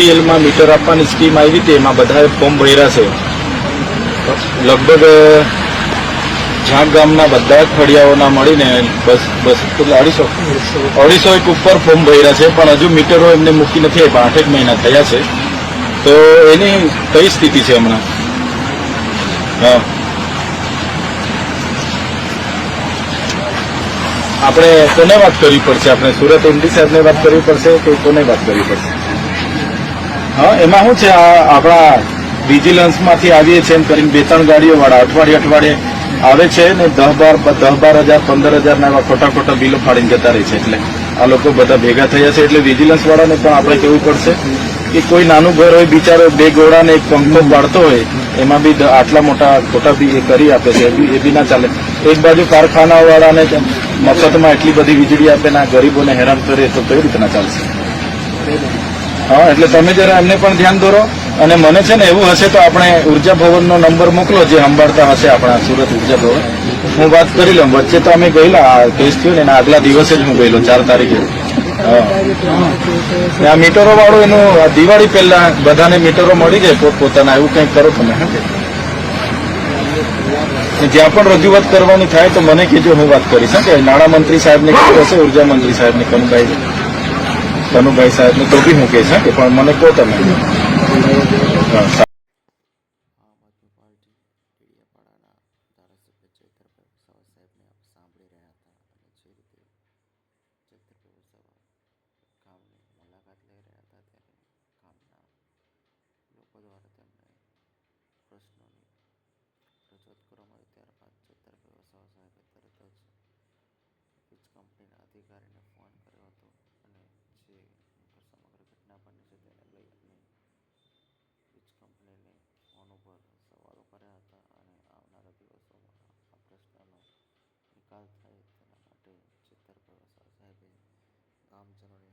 બીપીએલમાં metre આપવાની scheme આવી હતી, એમાં બધાએ ફોર્મ ભર્યા છે. લગભગ ઝાંક ગામના બધા જ મળીને બસ બસ, અઢીસો અઢીસો એક ઉપર ફોર્મ ભર્યા છે, પણ હજુ મીટરો એમને મૂકી નથી આપ્યા, આઠેક મહિના થયા છે. તો એની કઈ સ્થિતિ છે હમણાં? હા. આપણે કોને વાત કરવી પડશે? આપણે સુરત એમડી સાહેબને વાત કરવી પડશે કે કોને વાત કરવી પડશે? હા, એમાં શું છે? આ આપણા વિજિલન્સમાંથી આવીએ છીએ એમ કરીને બે ત્રણ ગાડીઓ અઠવાડિયે અઠવાડિયે આવે છે ને દસ બાર દસ બાર હજાર, પંદર હજારના એવા ખોટા ખોટા બિલો ફાડીને જતા રહે છે. એટલે આ લોકો બધા ભેગા થયા છે. એટલે વિજિલન્સ વાળાને પણ આપણે કહેવું પડશે કે કોઈ નાનું ઘર હોય, બિચારો બે ગોળાને એક પંખો પાડતો હોય, એમાં બી આટલા મોટા ખોટા બી એ કરી આપે છે. એ બી ના ચાલે. એક બાજુ કારખાનાવાળાને મફતમાં એટલી બધી વીજળી આપે ને ગરીબોને હેરાન કરે તો કઈ રીતના ચાલશે? હા, એટલે તમે જરા એમને પણ ધ્યાન દોરો અને મને છે ને એવું હશે તો આપણે ઊર્જા ભવનનો નંબર મોકલો, જે સંભાળતા હશે આપણા સુરત ઊર્જા ભવન. હું વાત કરી લઉં. વચ્ચે તો અમે ગયેલા, આ કેસ થયો ને એના આગલા દિવસે જ હું ગયેલો, ચાર તારીખે. આ મીટરો વાળું એનું દિવાળી પહેલા બધાને મીટરો મળી જાય પોત પોતાના, એવું કંઈક કરો તમે જ્યાં પણ રજૂઆત કરવાની થાય તો મને કહેજો, હું વાત કરીશ કે? નાણામંત્રી સાહેબને કીધું હશે, ઊર્જા મંત્રી સાહેબને કનુભાઈ કનુભાઈ સાહેબને તો બી હું કહીશ હા કે પણ મને કહો તમે હા, સા- આમ આદમી પાર્ટી ડેડિયાપાડાના ધારાસભ્ય ચૈતરભાઈ વસાવા સાહેબને આપ સાંભળી રહ્યા હતા અને જે રીતે ચૈતરભાઈ વસાવા ગામની મુલાકાત લઈ રહ્યા હતા ત્યારે ગામના લોકો દ્વારા તેમને પ્રશ્નોની રજૂઆત કરવામાં આવી ત્યારબાદ ચૈતરભાઈ વસાવા સાહેબે તરત જ વીજ કંપનીના અધિકારીને ફોન કર્યો હતો અને જે સમગ્ર ઘટના બની છે તેને લઈ અને વીજ કંપનીને ફોન ઉપર સવાલો કર્યા હતા અને આવનારા દિવસોમાં આ પ્રશ્નનો નિકાલ થાય તેના માટે વસાવા સાહેબે ગામજનોની